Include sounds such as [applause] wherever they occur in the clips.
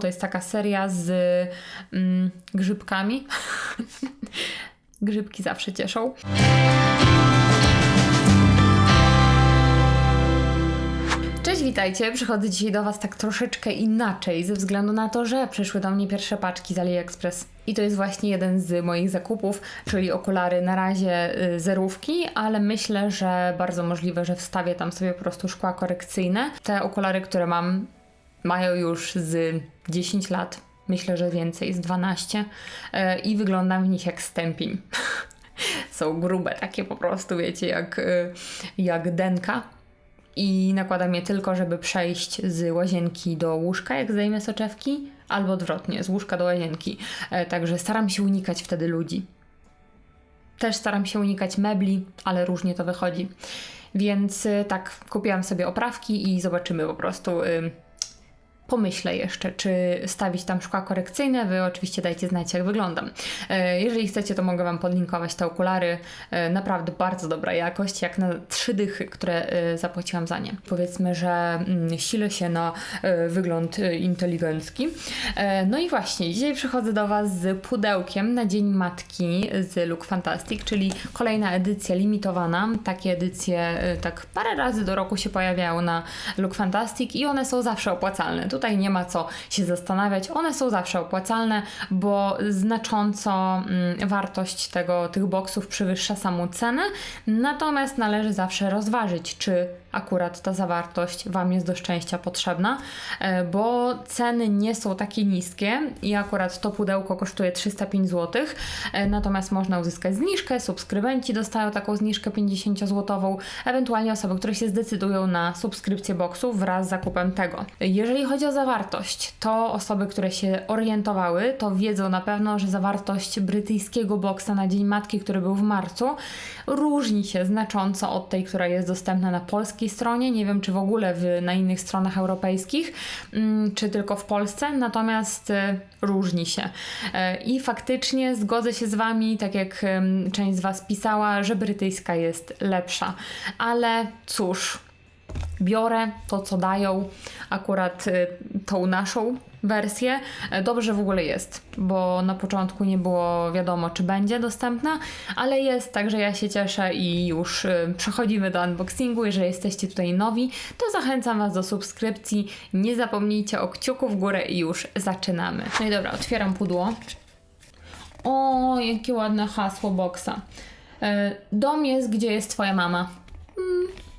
To jest taka seria z mm, grzybkami. [laughs] Grzybki zawsze cieszą. Cześć, witajcie. Przychodzę dzisiaj do Was tak troszeczkę inaczej, ze względu na to, że przyszły do mnie pierwsze paczki z AliExpress. I to jest właśnie jeden z moich zakupów, czyli okulary na razie y, zerówki, ale myślę, że bardzo możliwe, że wstawię tam sobie po prostu szkła korekcyjne. Te okulary, które mam, mają już z 10 lat, myślę, że więcej, z 12 e, i wyglądam w nich jak stępień. [laughs] Są grube, takie po prostu, wiecie, jak, y, jak denka. I nakładam je tylko, żeby przejść z łazienki do łóżka, jak zdejmę soczewki, albo odwrotnie, z łóżka do łazienki. E, Także staram się unikać wtedy ludzi. Też staram się unikać mebli, ale różnie to wychodzi. Więc tak, kupiłam sobie oprawki i zobaczymy po prostu. Pomyślę jeszcze, czy stawić tam szkła korekcyjne. Wy oczywiście dajcie znać, jak wyglądam. E, Jeżeli chcecie, to mogę Wam podlinkować te okulary. E, Naprawdę bardzo dobra jakość, jak na trzy dychy, które e, zapłaciłam za nie. Powiedzmy, że mm, silę się na wygląd inteligencki. No i właśnie, dzisiaj przychodzę do Was z pudełkiem na Dzień Matki z Look Fantastic, czyli kolejna edycja limitowana. Takie edycje tak parę razy do roku się pojawiają na Look Fantastic i one są zawsze opłacalne. Tutaj nie ma co się zastanawiać, one są zawsze opłacalne, bo znacząco mm, wartość tego, tych boksów przewyższa samą cenę, natomiast należy zawsze rozważyć, czy akurat ta zawartość Wam jest do szczęścia potrzebna, e, bo ceny nie są takie niskie i akurat to pudełko kosztuje 305 zł, e, natomiast można uzyskać zniżkę, subskrybenci dostają taką zniżkę 50-złotową, ewentualnie osoby, które się zdecydują na subskrypcję boksów wraz z zakupem tego. Jeżeli chodzi o zawartość, to osoby, które się orientowały, to wiedzą na pewno, że zawartość brytyjskiego boksa na Dzień Matki, który był w marcu, różni się znacząco od tej, która jest dostępna na polskiej stronie. Nie wiem, czy w ogóle w, na innych stronach europejskich, mm, czy tylko w Polsce, natomiast e, różni się. E, I faktycznie zgodzę się z Wami, tak jak część z Was pisała, że brytyjska jest lepsza. Ale cóż, biorę to, co dają, akurat y, tą naszą wersję. E, Dobrze w ogóle jest, bo na początku nie było wiadomo, czy będzie dostępna, ale jest, także ja się cieszę i już y, przechodzimy do unboxingu. Jeżeli jesteście tutaj nowi, to zachęcam Was do subskrypcji. Nie zapomnijcie o kciuku w górę i już zaczynamy. No i dobra, otwieram pudło. O, jakie ładne hasło boksa. E, Dom jest, gdzie jest Twoja mama.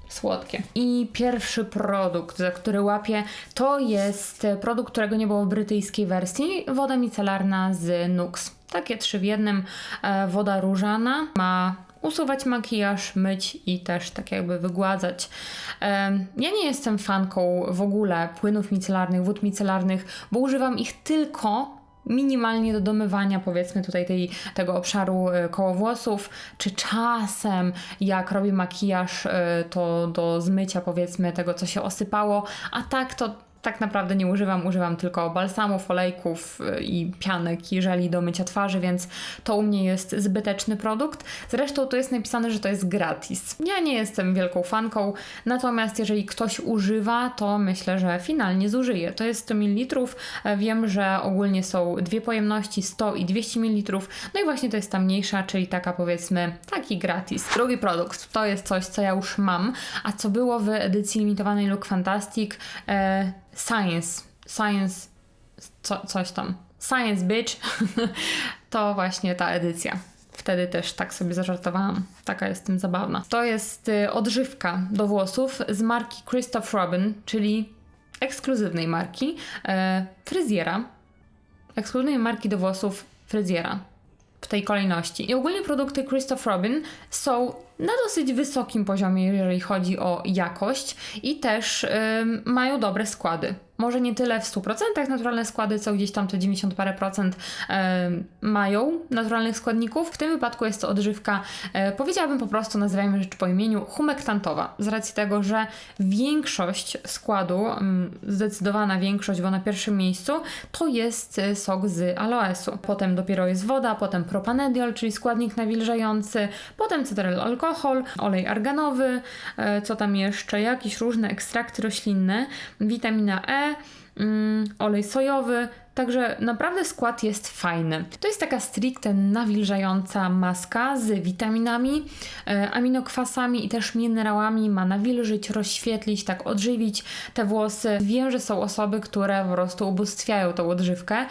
Słodkie. I pierwszy produkt, za który łapię, to jest e, produkt, którego nie było w brytyjskiej wersji. Woda micelarna z Nux. Takie trzy w jednym. E, woda różana ma usuwać makijaż, myć i też tak jakby wygładzać. Em, Ja nie jestem fanką w ogóle płynów micelarnych, wód micelarnych, bo używam ich tylko minimalnie do domywania, powiedzmy tutaj tej, tego obszaru e, koło włosów, czy czasem jak robię makijaż, e, to do zmycia powiedzmy tego, co się osypało, a tak to tak naprawdę nie używam, używam tylko balsamów, olejków y, i pianek i żeli do mycia twarzy, więc to u mnie jest zbyteczny produkt. Zresztą tu jest napisane, że to jest gratis. Ja nie jestem wielką fanką, natomiast jeżeli ktoś używa, to myślę, że finalnie zużyje. To jest 100 ml. E, Wiem, że ogólnie są dwie pojemności, 100 i 200 ml. No i właśnie to jest ta mniejsza, czyli taka powiedzmy taki gratis. Drugi produkt to jest coś, co ja już mam, a co było w edycji limitowanej Look Fantastic. E, Science, Science, co, coś tam. Science Bitch, [laughs] to właśnie ta edycja. Wtedy też tak sobie zażartowałam. Taka jest tym zabawna. To jest y, odżywka do włosów z marki Christoph Robin, czyli ekskluzywnej marki e, fryzjera. Ekskluzywnej marki do włosów fryzjera w tej kolejności. I ogólnie produkty Christoph Robin są na dosyć wysokim poziomie, jeżeli chodzi o jakość i też ym, mają dobre składy. Może nie tyle w 100% naturalne składy, co gdzieś tam te 90 parę procent mają naturalnych składników. W tym wypadku jest to odżywka, e, powiedziałabym po prostu, nazywajmy rzecz po imieniu, humektantowa. Z racji tego, że większość składu, zdecydowana większość, bo na pierwszym miejscu, to jest e, sok z aloesu. Potem dopiero jest woda, potem propanediol, czyli składnik nawilżający, potem cetyl alkohol, olej arganowy, e, co tam jeszcze, jakieś różne ekstrakty roślinne, witamina E, olej sojowy, Także naprawdę skład jest fajny. To jest taka stricte nawilżająca maska z witaminami, e, aminokwasami i też minerałami. Ma nawilżyć, rozświetlić, tak odżywić te włosy. Wiem, że są osoby, które po prostu ubóstwiają tą odżywkę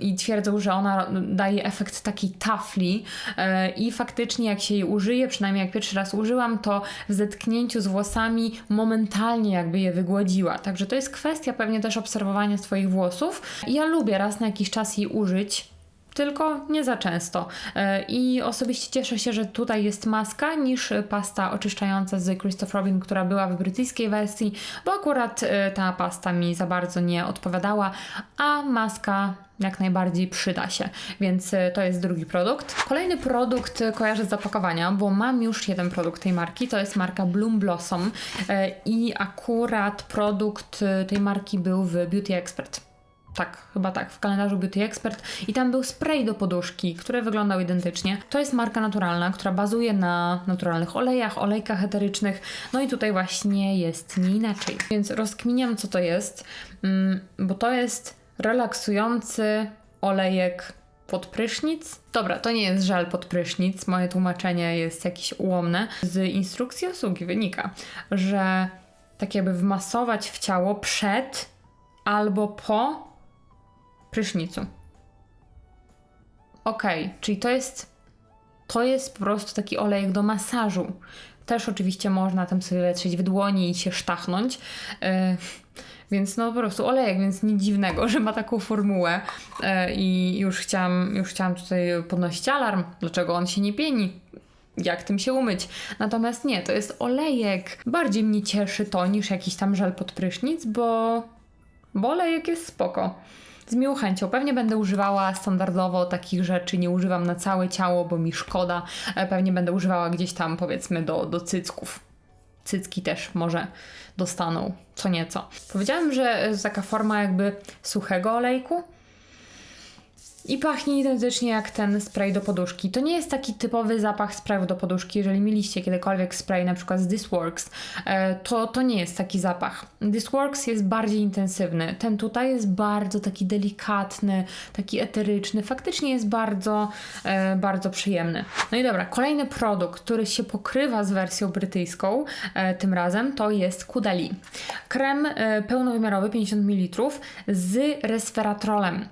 i twierdzą, że ona daje efekt takiej tafli e, i faktycznie jak się jej użyje, przynajmniej jak pierwszy raz użyłam, to w zetknięciu z włosami momentalnie jakby je wygładziła. Także to jest kwestia pewnie też obserwowania swoich włosów ja lubię raz na jakiś czas jej użyć, tylko nie za często. E, I osobiście cieszę się, że tutaj jest maska niż pasta oczyszczająca z Christoph Robin, która była w brytyjskiej wersji, bo akurat e, ta pasta mi za bardzo nie odpowiadała, a maska jak najbardziej przyda się, więc e, to jest drugi produkt. Kolejny produkt kojarzę z zapakowania, bo mam już jeden produkt tej marki, to jest marka Bloom Blossom i akurat produkt tej marki był w Beauty Expert tak, chyba tak, w kalendarzu Beauty Expert i tam był spray do poduszki, który wyglądał identycznie. To jest marka naturalna, która bazuje na naturalnych olejach, olejkach eterycznych, no i tutaj właśnie jest nie inaczej. Więc rozkminiam, co to jest, mm, bo to jest relaksujący olejek pod prysznic. Dobra, to nie jest żal pod prysznic, moje tłumaczenie jest jakieś ułomne. Z instrukcji obsługi wynika, że tak jakby wmasować w ciało przed albo po prysznicu. Ok, czyli to jest to jest po prostu taki olejek do masażu. Też oczywiście można tam sobie letrzeć w dłoni i się sztachnąć. Yy, więc no po prostu olejek, więc nic dziwnego, że ma taką formułę. Yy, I już chciałam, już chciałam tutaj podnosić alarm, dlaczego on się nie pieni. Jak tym się umyć? Natomiast nie, to jest olejek. Bardziej mnie cieszy to niż jakiś tam żel pod prysznic, bo, bo olejek jest spoko z miłą chęcią. Pewnie będę używała standardowo takich rzeczy, nie używam na całe ciało, bo mi szkoda. E, pewnie będę używała gdzieś tam powiedzmy do, do cycków. Cycki też może dostaną co nieco. Powiedziałem, że jest taka forma jakby suchego olejku, i pachnie identycznie jak ten spray do poduszki. To nie jest taki typowy zapach sprayu do poduszki. Jeżeli mieliście kiedykolwiek spray na przykład z Thisworks, e, to, to nie jest taki zapach. Thisworks jest bardziej intensywny. Ten tutaj jest bardzo taki delikatny, taki eteryczny. Faktycznie jest bardzo, e, bardzo przyjemny. No i dobra, kolejny produkt, który się pokrywa z wersją brytyjską e, tym razem, to jest Kudali. Krem pełnowymiarowy 50 ml z resveratrolem.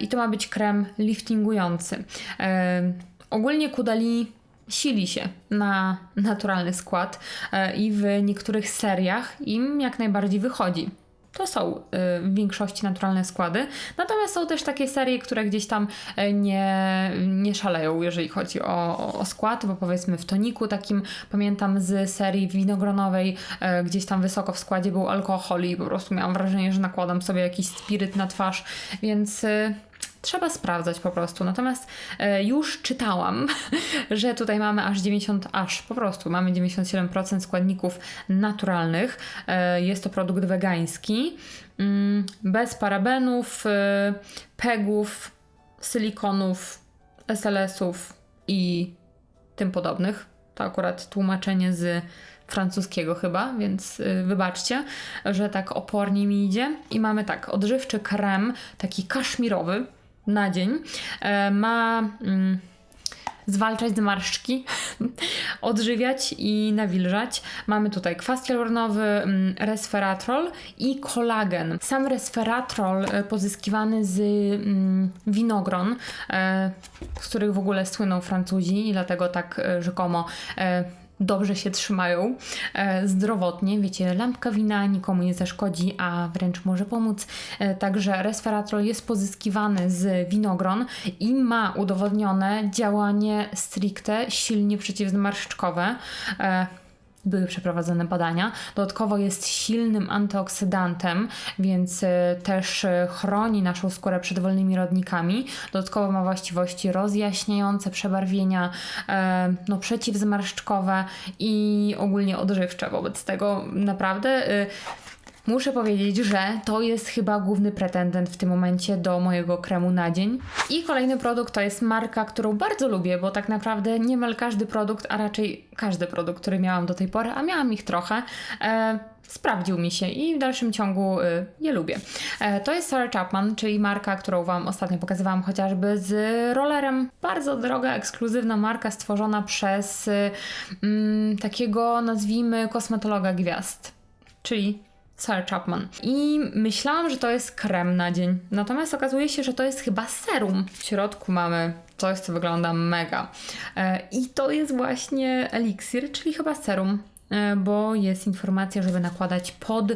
I to ma być krem krem liftingujący. E, ogólnie Kudali sili się na naturalny skład e, i w niektórych seriach im jak najbardziej wychodzi. To są y, w większości naturalne składy. Natomiast są też takie serie, które gdzieś tam nie, nie szaleją, jeżeli chodzi o, o skład, bo powiedzmy w toniku takim, pamiętam z serii winogronowej, gdzieś tam wysoko w składzie był alkohol i po prostu miałam wrażenie, że nakładam sobie jakiś spiryt na twarz, więc Trzeba sprawdzać po prostu. Natomiast e, już czytałam, [laughs] że tutaj mamy aż 90, aż po prostu mamy 97% składników naturalnych. E, jest to produkt wegański, mm, bez parabenów, e, pegów, silikonów, SLS-ów i tym podobnych. To akurat tłumaczenie z francuskiego chyba, więc wybaczcie, że tak opornie mi idzie. I mamy tak, odżywczy krem, taki kaszmirowy, na dzień e, ma mm, zwalczać zmarszczki, [laughs] odżywiać i nawilżać. Mamy tutaj kwas hialuronowy, mm, resveratrol i kolagen. Sam resveratrol e, pozyskiwany z mm, winogron, e, z których w ogóle słyną Francuzi i dlatego tak rzekomo dobrze się trzymają e, zdrowotnie. Wiecie, lampka wina nikomu nie zaszkodzi, a wręcz może pomóc. E, także resveratrol jest pozyskiwany z winogron i ma udowodnione działanie stricte silnie przeciwzmarszczkowe. E, były przeprowadzone badania. Dodatkowo jest silnym antyoksydantem, więc e, też e, chroni naszą skórę przed wolnymi rodnikami. Dodatkowo ma właściwości rozjaśniające, przebarwienia, e, no, przeciwzmarszczkowe i ogólnie odżywcze. Wobec tego naprawdę muszę powiedzieć, że to jest chyba główny pretendent w tym momencie do mojego kremu na dzień. I kolejny produkt to jest marka, którą bardzo lubię, bo tak naprawdę niemal każdy produkt, a raczej każdy produkt, który miałam do tej pory, a miałam ich trochę, e, sprawdził mi się i w dalszym ciągu y, je lubię. E, to jest Sarah Chapman, czyli marka, którą Wam ostatnio pokazywałam chociażby z rollerem. Bardzo droga, ekskluzywna marka stworzona przez y, mm, takiego, nazwijmy, kosmetologa gwiazd, czyli Sarah Chapman. I myślałam, że to jest krem na dzień. Natomiast okazuje się, że to jest chyba serum. W środku mamy coś, co wygląda mega. E, I to jest właśnie eliksir, czyli chyba serum e, bo jest informacja, żeby nakładać pod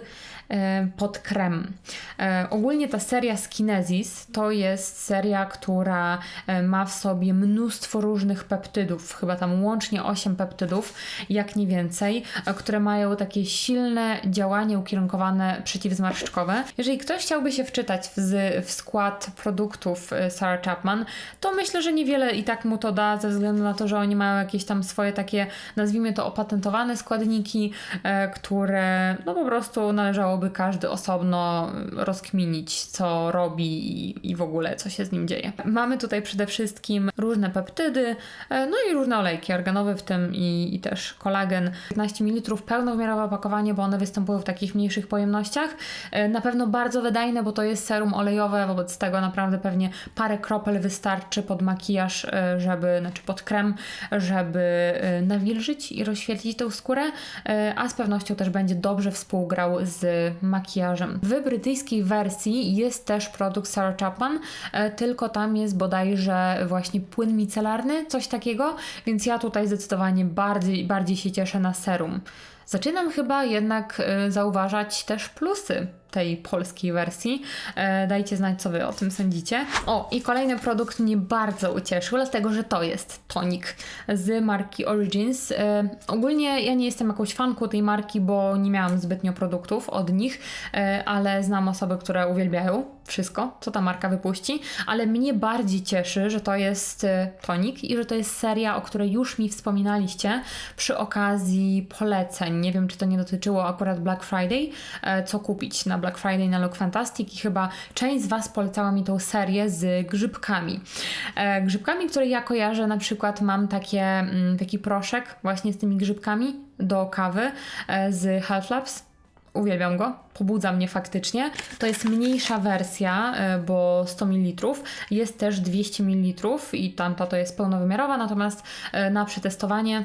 pod krem. E, ogólnie ta seria Skinesis to jest seria, która e, ma w sobie mnóstwo różnych peptydów, chyba tam łącznie 8 peptydów, jak nie więcej, które mają takie silne działanie ukierunkowane przeciwzmarszczkowe. Jeżeli ktoś chciałby się wczytać w, w skład produktów Sarah Chapman, to myślę, że niewiele i tak mu to da, ze względu na to, że oni mają jakieś tam swoje takie, nazwijmy to opatentowane składniki, które no po prostu należało mogłoby każdy osobno rozkminić, co robi i, i w ogóle co się z nim dzieje. Mamy tutaj przede wszystkim różne peptydy, e, no i różne olejki organowe, w tym i, i też kolagen. 15 ml pełnowymiarowe opakowanie, bo one występują w takich mniejszych pojemnościach. E, na pewno bardzo wydajne, bo to jest serum olejowe, wobec tego naprawdę pewnie parę kropel wystarczy pod makijaż, e, żeby, znaczy pod krem, żeby nawilżyć i rozświetlić tę skórę, a z pewnością też będzie dobrze współgrał z makijażem. W brytyjskiej wersji jest też produkt Sarah Chapman, e, tylko tam jest bodajże właśnie płyn micelarny, coś takiego, więc ja tutaj zdecydowanie bardziej, bardziej się cieszę na serum. Zaczynam chyba jednak e, zauważać też plusy tej polskiej wersji. E, dajcie znać, co Wy o tym sądzicie. O, i kolejny produkt mnie bardzo ucieszył, dlatego że to jest tonik z marki Origins. E, ogólnie ja nie jestem jakąś fanką tej marki, bo nie miałam zbytnio produktów od nich, e, ale znam osoby, które uwielbiają wszystko, co ta marka wypuści, ale mnie bardziej cieszy, że to jest tonik i że to jest seria, o której już mi wspominaliście przy okazji poleceń. Nie wiem, czy to nie dotyczyło akurat Black Friday, co kupić na Black Friday na Look Fantastic i chyba część z Was polecała mi tą serię z grzybkami. E, grzybkami, które ja kojarzę, na przykład mam takie, mm, taki proszek właśnie z tymi grzybkami do kawy e, z Half Labs. Uwielbiam go, pobudza mnie faktycznie. To jest mniejsza wersja, e, bo 100 ml. Jest też 200 ml i tamta to jest pełnowymiarowa, natomiast e, na przetestowanie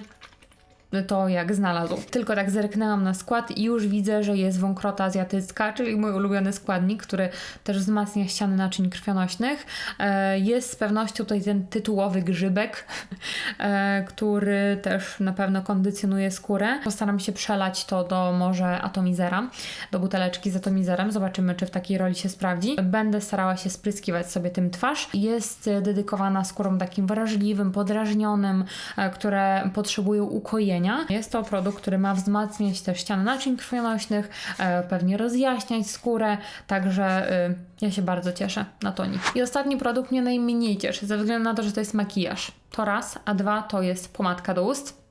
to jak znalazł. Tylko tak zerknęłam na skład i już widzę, że jest wąkrota azjatycka, czyli mój ulubiony składnik, który też wzmacnia ściany naczyń krwionośnych. E, jest z pewnością tutaj ten tytułowy grzybek, [laughs] e, który też na pewno kondycjonuje skórę. Postaram się przelać to do może atomizera, do buteleczki z atomizerem. Zobaczymy, czy w takiej roli się sprawdzi. Będę starała się spryskiwać sobie tym twarz. Jest dedykowana skórom takim wrażliwym, podrażnionym, e, które potrzebują ukojenia jest to produkt, który ma wzmacniać też ściany naczyń krwionośnych, e, pewnie rozjaśniać skórę, także e, ja się bardzo cieszę na tonik. I ostatni produkt mnie najmniej cieszy, ze względu na to, że to jest makijaż. To raz, a dwa to jest pomadka do ust.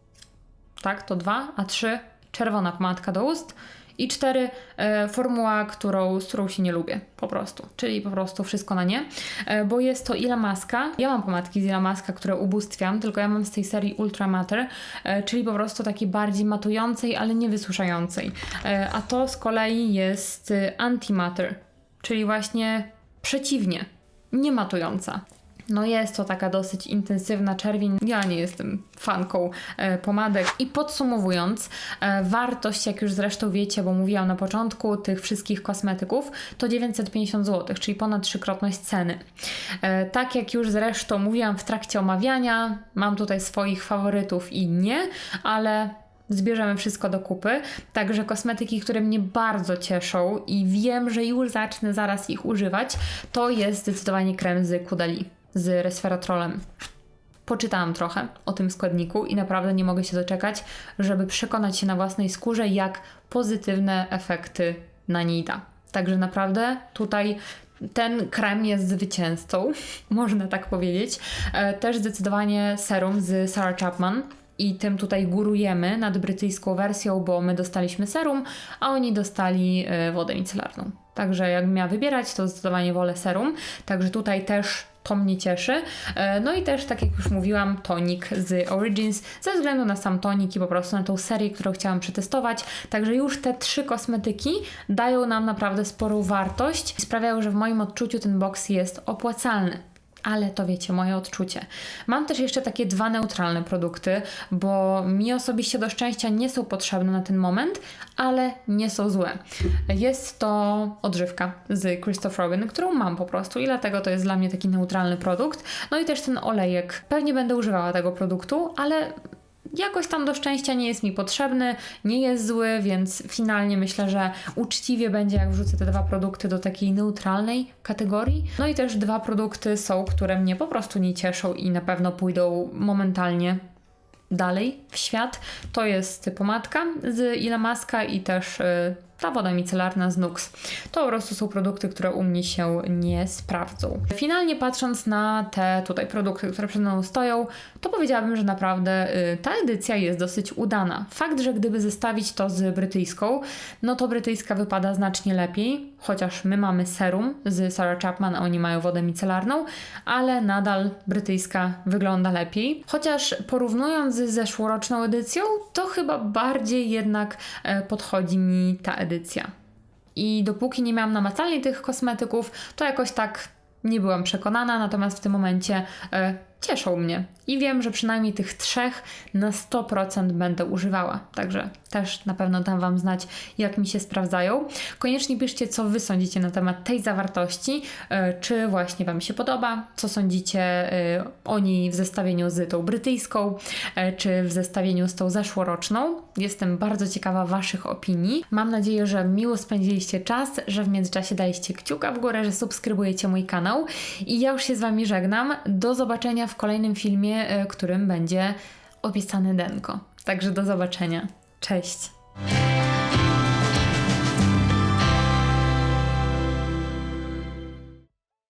Tak, to dwa, a trzy czerwona pomadka do ust i cztery, e, formuła, którą, z którą się nie lubię, po prostu. Czyli po prostu wszystko na nie, e, bo jest to Ilamaska. Ja mam pomadki z Ilamaska, które ubóstwiam, tylko ja mam z tej serii Ultra Matter, e, czyli po prostu takiej bardziej matującej, ale nie wysuszającej. E, a to z kolei jest e, Antimatter, czyli właśnie przeciwnie, nie matująca. No jest to taka dosyć intensywna czerwień. Ja nie jestem fanką e, pomadek. I podsumowując, e, wartość, jak już zresztą wiecie, bo mówiłam na początku, tych wszystkich kosmetyków to 950 zł, czyli ponad trzykrotność ceny. E, tak jak już zresztą mówiłam w trakcie omawiania, mam tutaj swoich faworytów i nie, ale zbierzemy wszystko do kupy. Także kosmetyki, które mnie bardzo cieszą i wiem, że już zacznę zaraz ich używać, to jest zdecydowanie krem z Kudali z resveratrolem. Poczytałam trochę o tym składniku i naprawdę nie mogę się doczekać, żeby przekonać się na własnej skórze, jak pozytywne efekty na niej da. Także naprawdę tutaj ten krem jest zwycięzcą, [laughs] można tak powiedzieć. E, też zdecydowanie serum z Sarah Chapman i tym tutaj górujemy nad brytyjską wersją, bo my dostaliśmy serum, a oni dostali e, wodę micelarną. Także jak miała wybierać, to zdecydowanie wolę serum. Także tutaj też to mnie cieszy. E, No i też, tak jak już mówiłam, tonik z Origins, ze względu na sam tonik i po prostu na tą serię, którą chciałam przetestować. Także już te trzy kosmetyki dają nam naprawdę sporą wartość i sprawiają, że w moim odczuciu ten box jest opłacalny ale to wiecie, moje odczucie. Mam też jeszcze takie dwa neutralne produkty, bo mi osobiście do szczęścia nie są potrzebne na ten moment, ale nie są złe. Jest to odżywka z Christoph Robin, którą mam po prostu i dlatego to jest dla mnie taki neutralny produkt. No i też ten olejek. Pewnie będę używała tego produktu, ale jakoś tam do szczęścia nie jest mi potrzebny, nie jest zły, więc finalnie myślę, że uczciwie będzie, jak wrzucę te dwa produkty do takiej neutralnej kategorii. No i też dwa produkty są, które mnie po prostu nie cieszą i na pewno pójdą momentalnie dalej w świat. To jest pomadka z Ilamaska i też y, ta woda micelarna z Nux. To po prostu są produkty, które u mnie się nie sprawdzą. Finalnie patrząc na te tutaj produkty, które przed mną stoją, to powiedziałabym, że naprawdę y, ta edycja jest dosyć udana. Fakt, że gdyby zestawić to z brytyjską, no to brytyjska wypada znacznie lepiej, chociaż my mamy serum z Sarah Chapman, a oni mają wodę micelarną, ale nadal brytyjska wygląda lepiej. Chociaż porównując z zeszłoroczną edycją, to chyba bardziej jednak e, podchodzi mi ta edycja. I dopóki nie miałam namacalnie tych kosmetyków, to jakoś tak nie byłam przekonana, natomiast w tym momencie e, cieszą mnie. I wiem, że przynajmniej tych trzech na 100% będę używała. Także też na pewno dam Wam znać, jak mi się sprawdzają. Koniecznie piszcie, co Wy sądzicie na temat tej zawartości. e, Czy właśnie Wam się podoba? Co sądzicie e, o niej w zestawieniu z tą brytyjską, e, czy w zestawieniu z tą zeszłoroczną? Jestem bardzo ciekawa Waszych opinii. Mam nadzieję, że miło spędziliście czas, że w międzyczasie daliście kciuka w górę, że subskrybujecie mój kanał. I ja już się z Wami żegnam. Do zobaczenia w kolejnym filmie, e, którym będzie opisany Denko. Także do zobaczenia. Cześć!